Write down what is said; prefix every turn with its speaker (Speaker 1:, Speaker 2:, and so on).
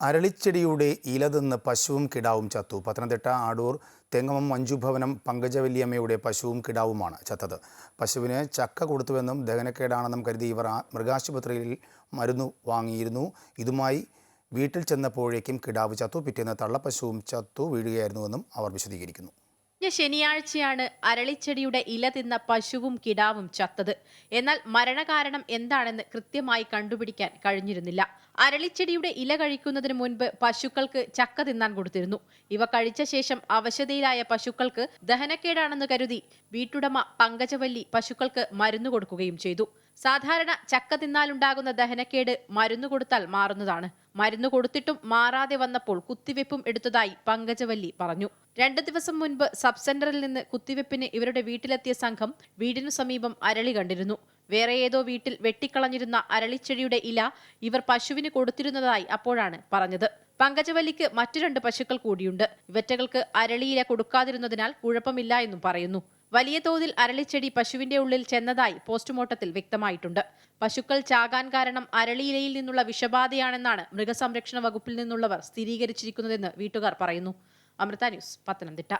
Speaker 1: അരളിച്ചെടിയുടെ ഇല തിന്ന് പശുവും കിടാവും ചത്തു. പത്തനംതിട്ട ആടൂർ തെങ്ങമം മഞ്ജുഭവനം പങ്കജവല്ലിയമ്മയുടെ പശുവും കിടാവുമാണ് ചത്തത്. പശുവിന് ചക്ക കൊടുത്തുവെന്നും ദഹനക്കേടാണെന്നും കരുതി ഇവർ മൃഗാശുപത്രിയിൽ മരുന്ന് വാങ്ങിയിരുന്നു. ഇതുമായി വീട്ടിൽ ചെന്നപ്പോഴേക്കും കിടാവ് ചത്തു. പിറ്റേന്ന് തള്ളപ്പശുവും ചത്തു വീഴുകയായിരുന്നുവെന്നും അവർ വിശദീകരിക്കുന്നു.
Speaker 2: കഴിഞ്ഞ ശനിയാഴ്ചയാണ് അരളിച്ചെടിയുടെ ഇല തിന്ന പശുവും കിടാവും ചത്തത്. എന്നാൽ മരണകാരണം എന്താണെന്ന് കൃത്യമായി കണ്ടുപിടിക്കാൻ കഴിഞ്ഞിരുന്നില്ല. അരളിച്ചെടിയുടെ ഇല കഴിക്കുന്നതിന് മുൻപ് പശുക്കൾക്ക് ചക്ക തിന്നാൻ കൊടുത്തിരുന്നു. ഇവ കഴിച്ച ശേഷം അവശതയിലായ പശുക്കൾക്ക് ദഹനക്കേടാണെന്ന് കരുതി വീട്ടുടമ പങ്കജവല്ലി പശുക്കൾക്ക് മരുന്ന് കൊടുക്കുകയും ചെയ്തു. സാധാരണ ചക്ക തിന്നാലുണ്ടാകുന്ന ദഹനക്കേട് മരുന്ന് കൊടുത്താൽ മാറുന്നതാണ്. മരുന്ന് കൊടുത്തിട്ടും മാറാതെ വന്നപ്പോൾ കുത്തിവെപ്പും എടുത്തതായി പങ്കജവല്ലി പറഞ്ഞു. രണ്ടു ദിവസം മുൻപ് സബ് സെന്ററിൽ നിന്ന് കുത്തിവെപ്പിന് ഇവരുടെ വീട്ടിലെത്തിയ സംഘം വീടിനു സമീപം അരളി കണ്ടിരുന്നു. വേറെ ഏതോ വീട്ടിൽ വെട്ടിക്കളഞ്ഞിരുന്ന അരളിച്ചെടിയുടെ ഇല ഇവർ പശുവിന് കൊടുത്തിരുന്നതായി അപ്പോഴാണ് പറഞ്ഞത്. പങ്കജവല്ലിക്ക് മറ്റു രണ്ട് പശുക്കൾ കൂടിയുണ്ട്. ഇവറ്റകൾക്ക് അരളിയില കൊടുക്കാതിരുന്നതിനാൽ കുഴപ്പമില്ല എന്നും പറയുന്നു. വലിയ തോതിൽ അരളിച്ചെടി പശുവിന്റെ ഉള്ളിൽ ചെന്നതായി പോസ്റ്റ്മോർട്ടത്തിൽ വ്യക്തമായിട്ടുണ്ട്. പശുക്കൾ ചാകാൻ കാരണം അരളിയിലയിൽ നിന്നുള്ള വിഷബാധയാണെന്നാണ് മൃഗസംരക്ഷണ വകുപ്പിൽ നിന്നുള്ളവർ സ്ഥിരീകരിച്ചിരിക്കുന്നതെന്ന് വീട്ടുകാർ പറയുന്നു. അമൃത ന്യൂസ് പത്തനംതിട്ട.